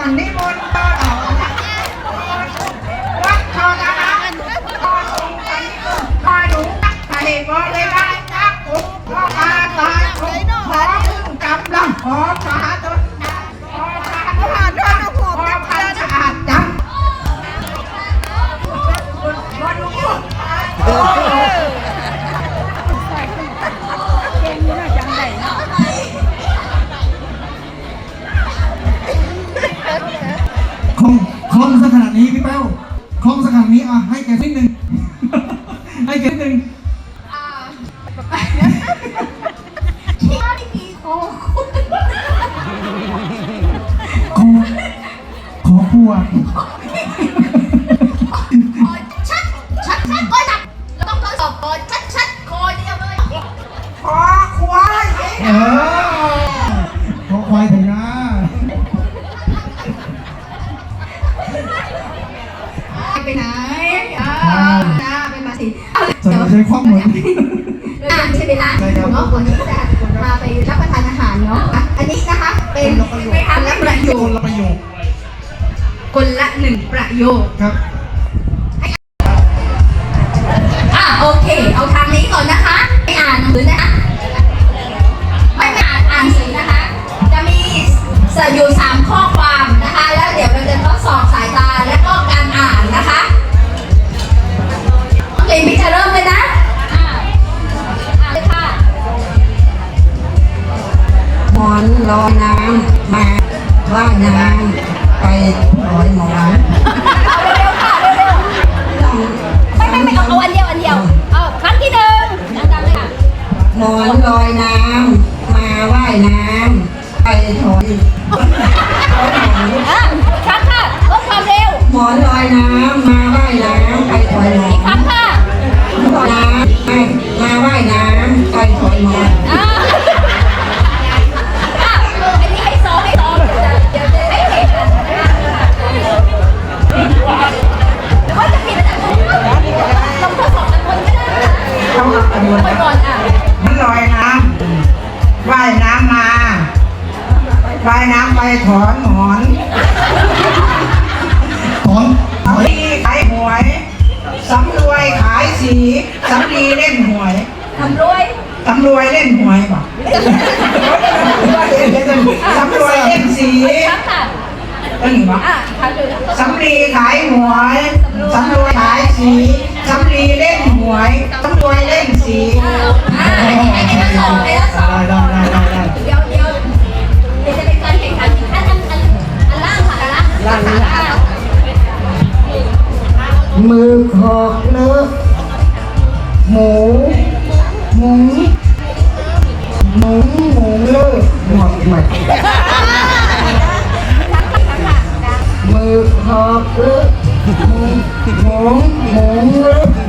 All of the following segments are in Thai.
กันนิมนต์ต่อเราวัดทอนะคะทอส่งกันนิมนต์มาดูนักทะเลบริวารนักกุ คงคงสักขนาดนี้พี่เป้าคงสักขนาดนี้อะให้แกนิดนึง ให้แกนิดนึงขอขอครัวชั ใช้ความเหมือน อ่านใช่ไหมล่ะใช่ครับ เนาะวันนี้จะพาไปรับประทานอาหารเนาะอะอันนี้นะคะ เป็นคนละประโยคคนละประโยคคนละหนึ่งประโยคครับ ลอยหมอ สีสำลีเล่นหวยทำรวยสำรวยเล่นหวยป่ะสำรวยเล่นสีครั้งค่ะเอ้ยป่ะอะครั้งหนึ่งสำลีขายหวยสำรวยขายสีสำลีเล่นหวยสำรวยเล่นสีอ่าให้ให้ให้ หมุงหมุงหมุ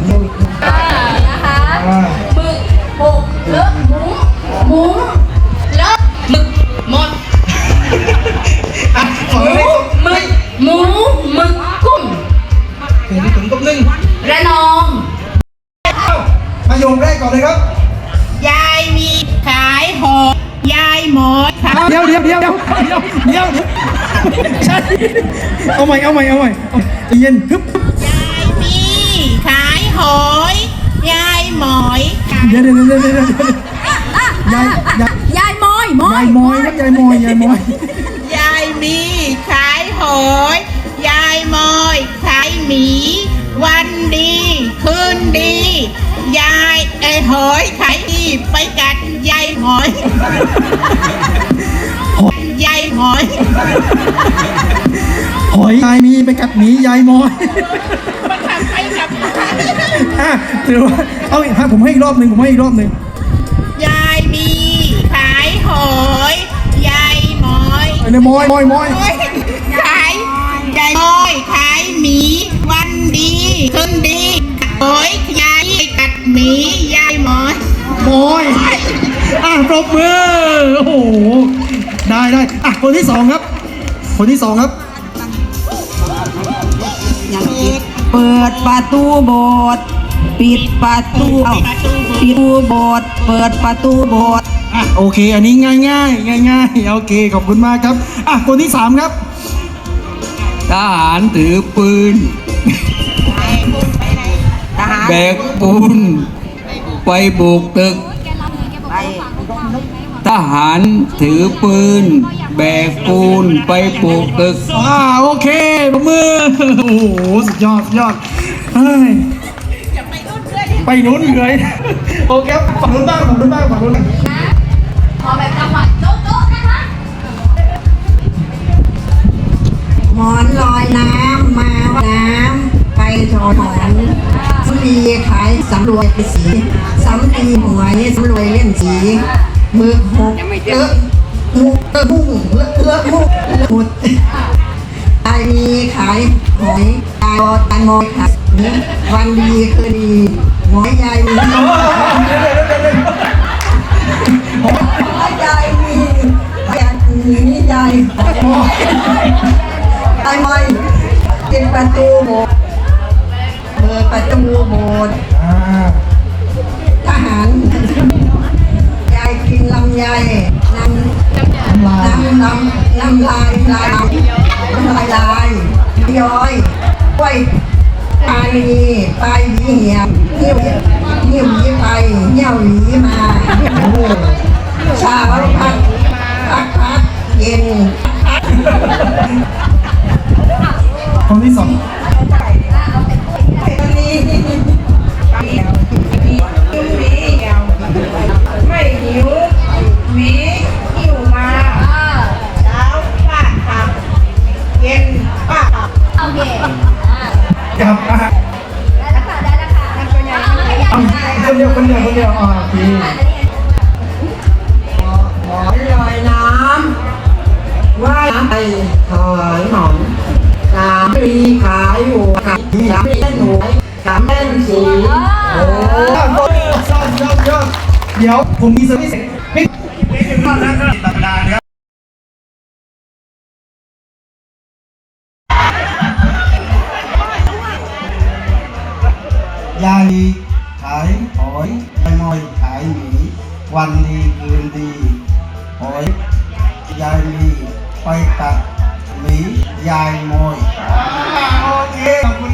เอาใหม่เอาใหม่เอาใหม่เอาเย็นฮึบยายมีขายหอยยายหมอยขายเดี๋ยวเดี๋ยวเดี๋ยวเดี๋ยวเดี๋ยวอะยายยายยายมอยมอยยายมอยครับยายมอยยายมอยยายมีขายหอยยายหมอยขายหมี วันดีคืนดี ยายไอ้หอยขายดีไปกัดยายหอยยายหอยห อยยายมีไปกัดหมียายมอยมันทำไปกับอะถือว่าเอาอีกฮะผมให้อีกรอบหนึ่งผมให้อีกรอบหนึ่งยายมีขายหอยยายหมอยไอ้เนี่ยมอยมอยมอยโอ้ยขายยายหมอยขายหมีวันดีคืนดีหอยยายกัดหมียายหมอยมอยอะปรบมือโอ้โหได้ได้อะคนที่สองครับ คนที่สองครับ เปิดประตูโบสถ์ปิดประตูเอ้าปิดประตูโบสถ์เปิดประตูโบสถ์อะโอเค อันนี้ง่ายง่ายง่ายง่ายๆโอเคขอบคุณมากครับอะคนที่สามครับทหารถือปืนแบกปูน ไปบุกตึกทหารถือปืน แบกปูนไปบุกตึกอ่าโอเคปรบมือโอ้โหสุดยอดสุดยอดเฮ้ยไปนู้นเลยโอเคครับฝั่งนู้นบ้างฝั่งนู้นบ้างฝั่งนู้นบ้างนะขอแบบจังหวะโจ๊ะนะคะหมอนลอยน้ำมาว่าน้ำไปถอนหมอนสำลีขายสำรวยสีสำลีหวยสำรวยเล่นสีมือหกเลอะ มุกเลอะมุ่งเลอะเลอะมุกเลอะหมดตายมีขายหอยตายบอตายมอยขายวันดีคืนดีหอยยายมีหอยยายมีหอยยายมียายตายไหมปิดประตูโบสถ์เปิดประตูโบสถ์ ลำลำลายลายน้ำลายลายย้อยกล้วยปลาลีปลายหวีเหี่ยวหิ้วเหี่ยวหวีไปเหี่ยวหวีมาเช้าพักพักพักเย็นคนที่สอง คนเดียวคนเดียวคนเดียวอ่าโอเคหอนลอยน้ำว่ายน้ำไปถอยหมอนสามปีขายหัวขายสามปีเล่นหวยสามเล่นสีโอ้ยอดยอดยอดยอดเดี๋ยวผมมีเซอร์วิสไม่ยายดี ขายหอยยายมยขายหนีวันดีคืนดีหอยยายมีไปตัดหนียายมมยโอเคขอบคุณ